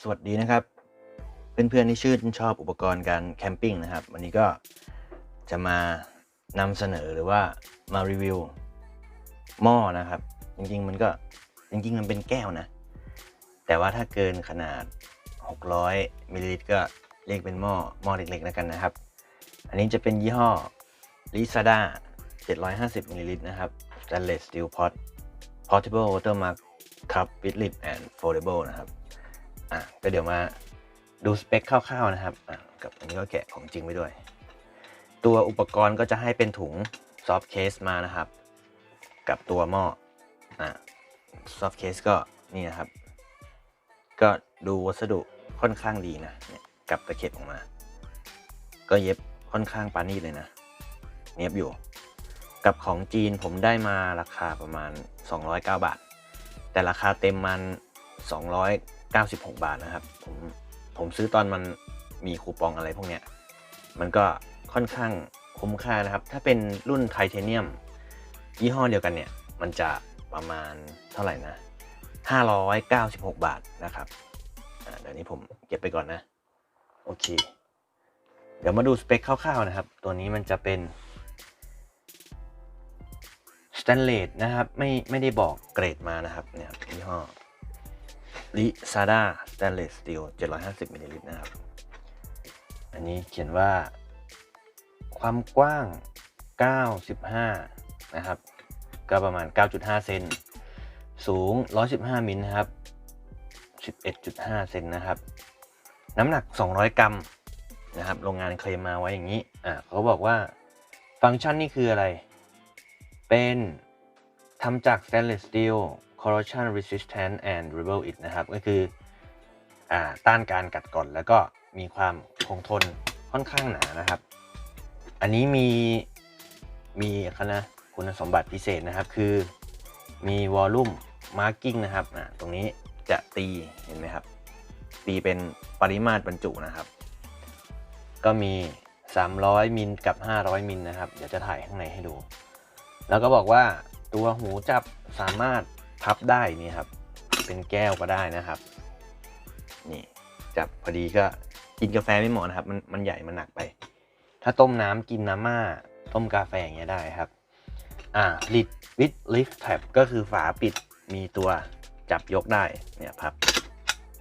สวัสดีนะครับ เพื่อนๆที่ชื่นชอบอุปกรณ์การแคมปิ้งนะครับ วันนี้ก็จะมานำเสนอหรือว่ามารีวิวหม้อนะครับ จริงๆมันก็จริงๆมันเป็นแก้วนะ แต่ว่าถ้าเกินขนาด 600มิลลิลิตรก็เรียกเป็นหม้อหม้อเล็กๆแล้วกันนะครับ อันนี้จะเป็นยี่ห้อ Lizada 750มิลลิลิตรนะครับ Stainless Steel Pot Portable Watermark Cup with lid and foldable นะครับ อะก็เดี๋ยวมาดูสเปคคร่าวๆนะครับอะกับอันนี้ก็แกะของจริงไปด้วย ตัวอุปกรณ์ก็จะให้เป็นถุงซอฟต์เคสมานะครับ กับตัวหม้ออะซอฟต์เคสก็นี่นะครับ ก็ดูวัสดุค่อนข้างดีนะเนี่ยกับตะเข็บออกมา ก็เย็บค่อนข้างปานีตเลยนะเนียบอยู่ กับของจีนผมได้มาราคาประมาณ 209 บาท แต่ราคาเต็มมัน 96 บาทนะครับ ผมผมซื้อตอนมันมีคูปองอะไรพวกเนี้ย มันก็ค่อนข้างคุ้มค่านะครับ ถ้าเป็นรุ่นไทเทเนียม ยี่ห้อเดียวกันเนี่ย มันจะประมาณเท่าไหร่นะ 596 บาทนะครับเดี๋ยวนี้ผมเก็บไปก่อนนะ โอเค เดี๋ยวมาดูสเปคคร่าวๆนะครับ ตัวนี้มันจะเป็นสแตนเลสนะครับ ไม่ไม่ได้บอกเกรดมานะครับ เนี่ยยี่ห้อ ลิซาด้าสแตนเลสสตีล750มิลลิลิตรนะครับ อันนี้เขียนว่า ความกว้าง 95 นะครับ ก็ประมาณ 9.5 เซน สูง 115 มิลนะครับ 11.5 เซนนะครับ น้ำหนัก 200 กรัมนะครับ โรงงานเคลมมาไว้อย่างนี้ อ่าเขาบอกว่าฟังก์ชันนี่คืออะไร เป็นทำจาก stainless steel corrosion resistant and durable it นะครับ ก็คืออต้านการกัดกร่อน แล้วก็มีความคงทนค่อนข้างหนานะครับ อันนี้มีมีคณะคุณสมบัติพิเศษนะครับ คือมี volume marking นะครับตรงนี้จะตีเห็นไหมครับ ตีเป็นปริมาตรบรรจุนะครับ ก็มี 300 มิลกับ 500 มิลนะครับ เดี๋ยวจะถ่ายข้างในให้ดู แล้วก็บอกว่าตัวหูจับสามารถ พับได้นี่ครับ เป็นแก้วก็ได้นะครับ นี่จับพอดีก็กินกาแฟไม่เหมาะนะครับ มันมันใหญ่มันหนักไป ถ้าต้มน้ำกินน้ำม่าต้มกาแฟอย่างเงี้ยได้ครับ อ่า lid with lift tab ก็คือฝาปิดมีตัวจับยกได้เนี่ยพับ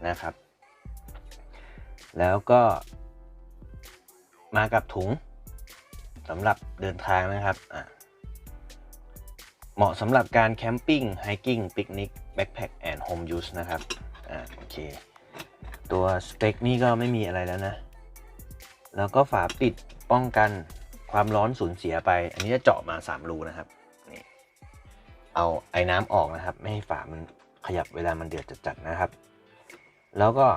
นะครับ แล้วก็มากับถุงสำหรับเดินทางนะครับอ่า เหมาะสำหรับการแคมปิ้งไฮกิ้งปิกนิกแบ็คแพคแอนด์โฮมยูสนะครับอ่าโอเค ตัวสเปคนี่ก็ไม่มีอะไรแล้วนะ แล้วก็ฝาปิดป้องกันความร้อนสูญเสียไป อันนี้จะเจาะมา 3 รูนะครับนี่เอาไอ้น้ำออกนะครับ ไม่ให้ฝามันขยับเวลามันเดือดจัดๆนะครับ แล้วก็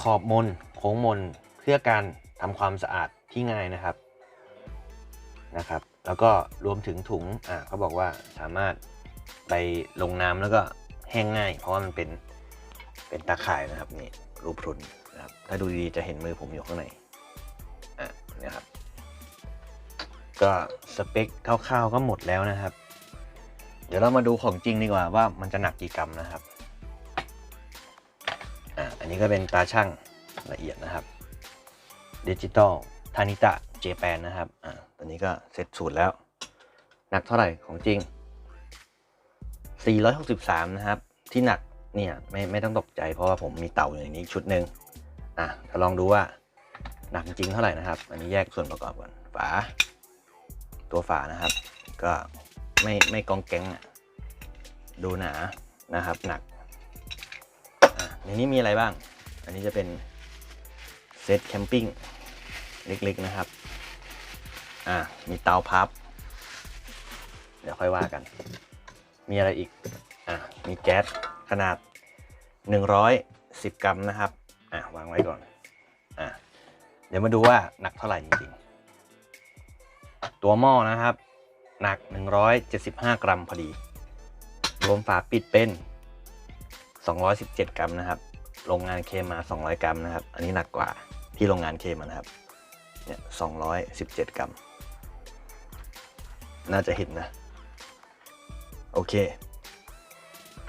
ขอบมนโค้งมนเพื่อการทำความสะอาดที่ง่ายนะครับนะครับ แล้วก็รวมถึงถุงอ่าเขาบอกว่าสามารถไปลงน้ำแล้วก็แห้งง่าย เพราะว่ามันเป็นเป็นตาข่ายนะครับนี่รูปพรุนนะครับถ้าดูดีจะเห็นมือผมอยู่ข้างในอะเนี่ยครับ ก็สเปคคร่าวๆก็หมดแล้วนะครับ เดี๋ยวเรามาดูของจริงดีกว่าว่ามันจะหนักกี่กรัมนะครับอ่าอันนี้ก็เป็นตาช่างละเอียดนะครับดิจิตอลทานิตะเจแปนนะครับอ่า อนนี้ก็เสร็จสูตรแล้ว หนักเท่าไหร่ของจริง 463 นะครับ ที่หนักเนี่ยไม่ไม่ต้องตกใจเพราะว่าผมมีเต่าอยู่ในนี้ชุดหนึ่งอะจะลองดูว่าหนักจริงเท่าไหร่นะครับ อันนี้แยกส่วนประกอบก่อนฝา ตัวฝานะครับ ก็ไม่ไม่กองแกงอะดูหนานะครับหนักอะในนี้มีอะไรบ้าง อันนี้จะเป็นเซตแคมปิ้งเล็กๆนะครับ อ่ามีเตาพับ เดี๋ยวค่อยว่ากัน มีอะไรอีก อ่ามีแก๊สขนาด 110 กรัมนะครับ อ่าวางไว้ก่อน อ่าเดี๋ยวมาดูว่าหนักเท่าไหร่จริงๆ ตัวหม้อนะครับ หนัก 175 กรัมพอดี รวมฝาปิดเป็น 217 กรัมนะครับ โรงงานเคมมา200 กรัมนะครับ อันนี้หนักกว่าที่โรงงานเคมานะครับ เนี่ย 217 กรัม น่าจะเห็นนะ โอเค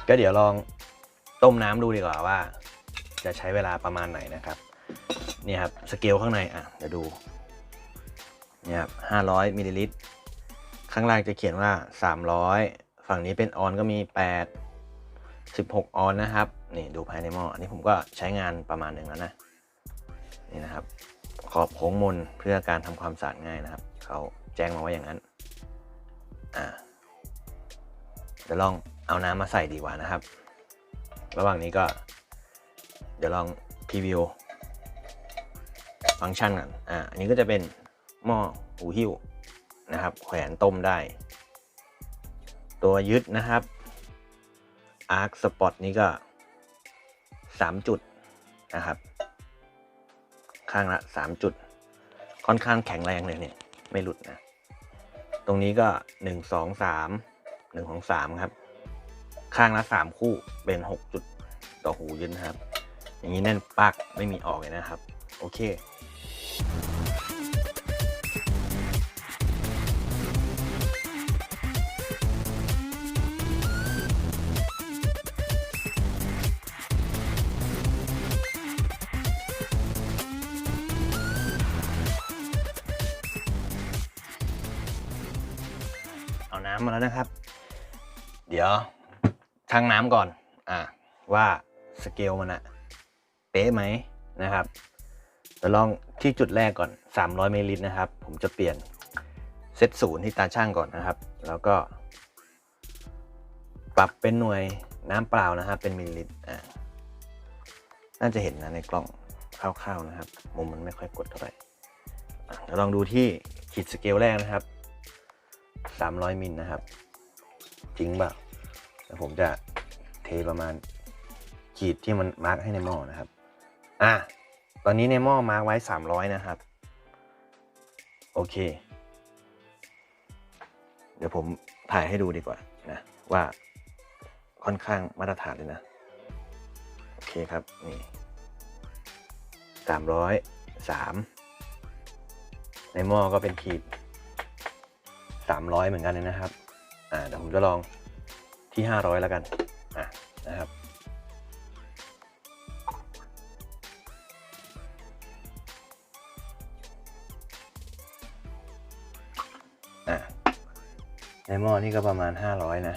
ก็เดี๋ยวลองต้มน้ำดูดีกว่าว่า จะใช้เวลาประมาณไหนนะครับ นี่ครับสเกลข้างในอะเดี๋ยวดูนี่ครับ500มิลลิลิตร ข้างล่างจะเขียนว่า300ฝั่งนี้เป็นออนก็มี8 16ออนนะครับ นี่ดูภายในหม้อ อันนี้ผมก็ใช้งานประมาณหนึ่งแล้วนะ นี่นะครับ ขอบโค้งมนเพื่อการทำความสะอาดง่ายนะครับ เขาแจ้งมาว่าอย่างนั้น อ่าเดี๋ยวลองเอาน้ำมาใส่ดีกว่านะครับ ระหว่างนี้ก็ เดี๋ยวลองพรีวิวฟังก์ชันก่อนอ่าอันนี้ก็จะเป็นหม้อหูหิ้วนะครับ แขวนต้มได้ ตัวยึดนะครับ Arc Spot นี้ก็ 3 จุดนะครับ ข้างละ 3 จุด ค่อนข้างแข็งแรงเลยเนี่ย ไม่หลุดนะ ตรงนี้ก็1 2 3 1ของ3ครับ ข้างละ3คู่เป็น6จุดต่อหูยืนครับ อย่างนี้แน่นปักไม่มีออกเลยนะครับ โอเค น้ำมาแล้วนะครับ เดี๋ยวชั่งน้ำก่อน อะ ว่าสเกลมันอะเป๊ะไหมนะครับเดี๋ยวลองที่จุดแรกก่อน 300มิลลิลิตรนะครับ ผมจะเปลี่ยนเซตศูนย์ที่ตาช่างก่อนนะครับ แล้วก็ ปรับเป็นหน่วยน้ำเปล่านะครับ เป็นมิลลิลิตรอ่าน่าจะเห็นนะในกล้องคร่าวๆนะครับ มุมมันไม่ค่อยกดเท่าไหร่อะเดี๋ยวลองดูที่ขีดสเกลแรกนะครับ 300มิลนะครับ จริงเปล่าแล้วผมจะเทประมาณขีดที่มันมาร์กให้ในหม้อนะครับ อะ ตอนนี้ในหม้อมาร์กไว้ 300 นะครับ โอเค เดี๋ยวผมถ่ายให้ดูดีกว่านะว่าค่อนข้างมาตรฐานเลยนะ โอเคครับ นี่303 ในหม้อก็เป็นขีด 300 เหมือนกันเลยนะครับ อ่าเดี๋ยวผมจะลองที่ 500 แล้วกัน อะนะครับ อะในหม้อนี่ก็ประมาณ 500 นะ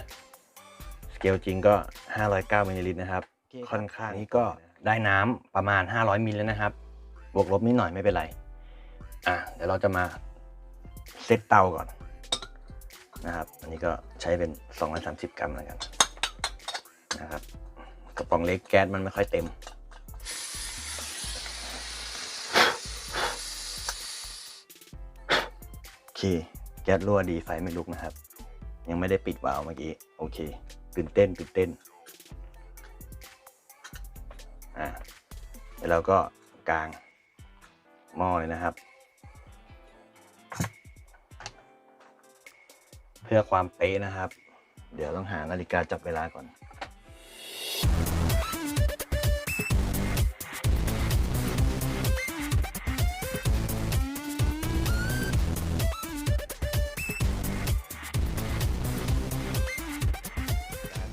สเกลจริงก็ 509มิลลิลิตรนะครับ ค่อนข้างนี้ก็ได้น้ำประมาณ 500มิลแล้วนะครับ บวกลบนิดหน่อยไม่เป็นไร อะเดี๋ยวเราจะมาเซตเตาก่อน นะครับ อันนี้ก็ใช้เป็น 230 กรัมแล้วกันนะครับ กระป๋องเล็กแก๊สมันไม่ค่อยเต็ม โอเค แก๊สรั่วดีไฟไม่ลุกนะครับ ยังไม่ได้ปิดวาล์วเมื่อกี้ โอเค ตื่นเต้น ตื่นเต้น อ่าเดี๋ยวเราก็กลางหม้อเลยนะครับ เพื่อความเป๊ะนะครับ เดี๋ยวต้องหานาฬิกาจับเวลาก่อน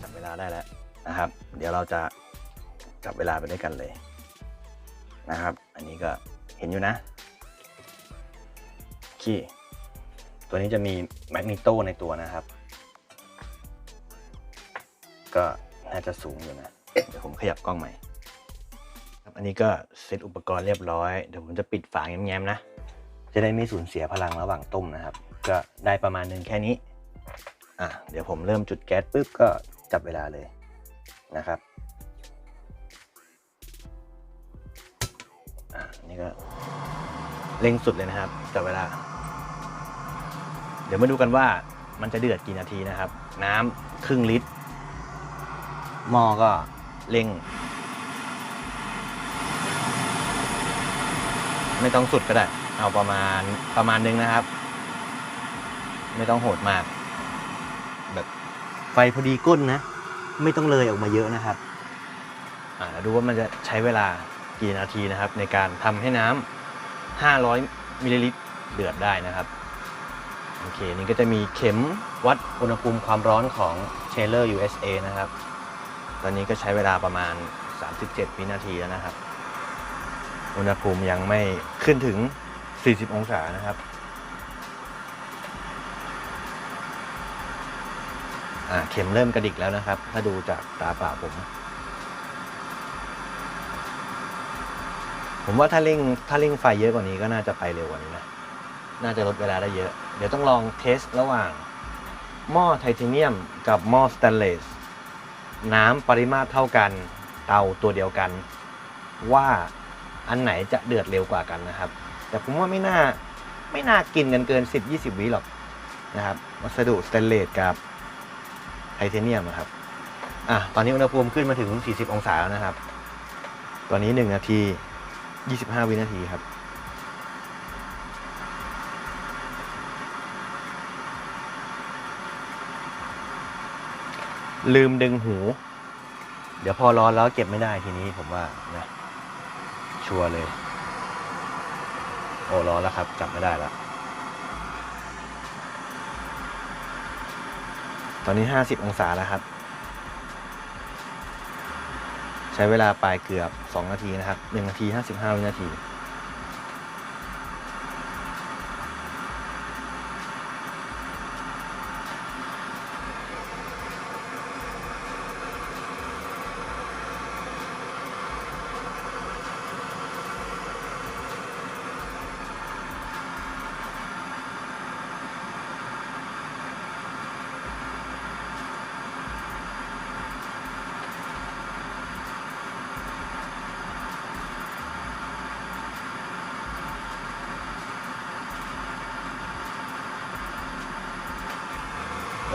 จับเวลาได้แล้วนะครับ เดี๋ยวเราจะจับเวลาไปด้วยกันเลยนะครับ อันนี้ก็เห็นอยู่นะโอเค ตัวนี้จะมีแมกนิโตในตัวนะครับ ก็น่าจะสูงอยู่นะ เดี๋ยวผมขยับกล้องใหม่ครับอันนี้ก็เซตอุปกรณ์เรียบร้อย เดี๋ยวผมจะปิดฝาแง้มๆนะ จะได้ไม่สูญเสียพลังระหว่างต้มนะครับ ก็ได้ประมาณนึงแค่นี้ อะ เดี๋ยวผมเริ่มจุดแก๊สปุ๊บก็จับเวลาเลยนะครับอะนี่ก็เร่งสุดเลยนะครับจับเวลา เดี๋ยวมาดูกันว่ามันจะเดือดกี่นาทีนะครับ น้ำครึ่งลิตรหม้อก็เร่ง ไม่ต้องสุดก็ได้ เอาประมาณประมาณนึงนะครับ ไม่ต้องโหดมาก แบบไฟพอดีก้นนะ ไม่ต้องเลยออกมาเยอะนะครับอ่าแล้วดูว่ามันจะใช้เวลากี่นาทีนะครับ ในการทำให้น้ำ500มิลลิลิตรเดือดได้นะครับ โอเค นี่ก็จะมีเข็มวัดอุณหภูมิความร้อนของ c h a l e r USA นะครับ ตอนนี้ก็ใช้เวลาประมาณ 37 วินาทีแล้วนะครับ อุณหภูมิยังไม่ขึ้นถึง 40 องศานะครับเข็มเริ่มกระดิกแล้วนะครับ ถ้าดูจากตาเปล่าผม ผมว่าถ้าเร่งถ้าเร่งไฟเยอะกว่านี้ก็น่าจะไปเร็วกว่านี้นะ น่าจะลดเวลาได้เยอะ เดี๋ยวต้องลองเทสระหว่าง หม้อไทเทเนียมกับหม้อสแตนเลส น้ำปริมาตรเท่ากัน เตาตัวเดียวกัน ว่าอันไหนจะเดือดเร็วกว่ากันนะครับ แต่ผมว่าไม่น่าไม่น่ากินกันเกิน 10-20 วิหรอกนะครับ วัสดุสแตนเลสกับไทเทเนียมนะครับอะตอนนี้อุณหภูมิขึ้นมาถึง 40 องศาแล้วนะครับ ตอนนี้ 1 นาที 25 วินาทีครับ ลืมดึงหู เดี๋ยวพอร้อนแล้วเก็บไม่ได้ทีนี้ผมว่านะชัวร์เลย โอ้ร้อนแล้วครับจับไม่ได้แล้วตอนนี้ 50 องศาแล้วครับ ใช้เวลาปลายเกือบ 2 นาทีนะครับ 1 นาที 55 วินาที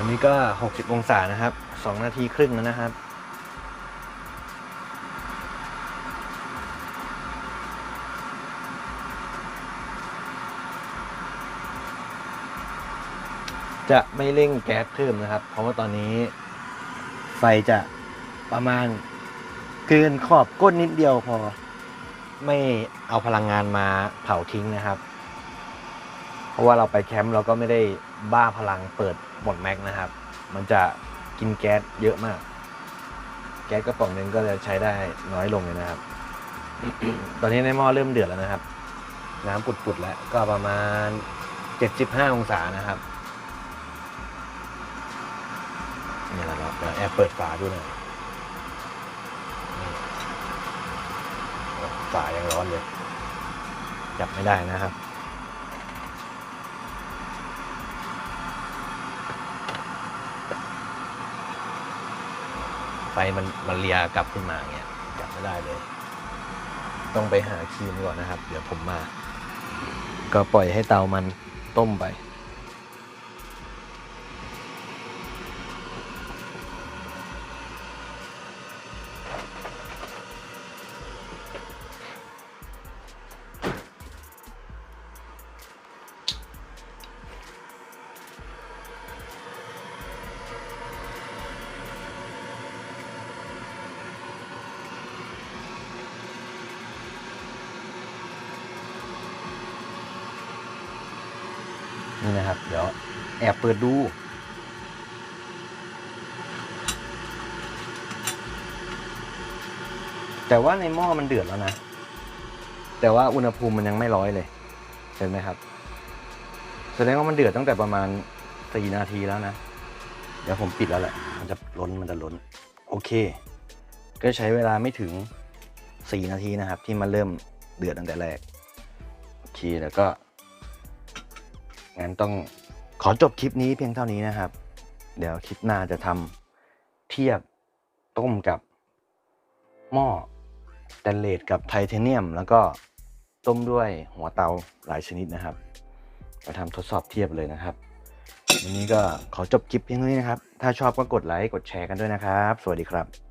นนี้ก็ 60 องศานะครับ 2 นาทีครึ่งแล้วนะครับ จะไม่เร่งแก๊สเพิ่มนะครับ เพราะว่าตอนนี้ไฟจะประมาณเกินขอบก้นนิดเดียวพอ ไม่เอาพลังงานมาเผาทิ้งนะครับ เพราะว่าเราไปแคมป์เราก็ไม่ได้ บ้าพลังเปิดหมดแม็กนะครับ มันจะกินแก๊สเยอะมาก แก๊สกระป๋องนึงก็จะใช้ได้น้อยลงเลยนะครับ ตอนนี้ในหม้อเริ่มเดือดแล้วนะครับ น้ำปุดๆแล้ว ก็ประมาณ 75 องศานะครับนี่แหละครับเดี๋ยวแอบเปิดฝาดูหน่อยฝายังร้อนเลย จับไม่ได้นะครับ ไฟมันมันเลียกลับขึ้นมาอย่างเงี้ยจับไม่ได้เลย ต้องไปหาครีมก่อนนะครับ เดี๋ยวผมมา ก็ปล่อยให้เตามันต้มไป เดี๋ยวแอบเปิดดูแต่ว่าในหม้อมันเดือดแล้วนะ แต่ว่าอุณหภูมิมันยังไม่ร้อยเลย เห็นไหมครับ แสดงว่ามันเดือดตั้งแต่ประมาณสี่นาทีแล้วนะ เดี๋ยวผมปิดแล้วแหละ มันจะล้น มันจะล้น โอเค ก็ใช้เวลาไม่ถึงสี่นาทีนะครับ ที่มันเริ่มเดือดตั้งแต่แรก โอเค แล้วก็ งั้นต้องขอจบคลิปนี้เพียงเท่านี้นะครับ เดี๋ยวคลิปหน้าจะทำเทียบต้มกับหม้อสแตนเลสกับไทเทเนียม แล้วก็ต้มด้วยหัวเตาหลายชนิดนะครับไปทำทดสอบเทียบเลยนะครับ วันนี้ก็ขอจบคลิปเพียงเท่านี้นะครับ ถ้าชอบก็กดไลค์กดแชร์กันด้วยนะครับ สวัสดีครับ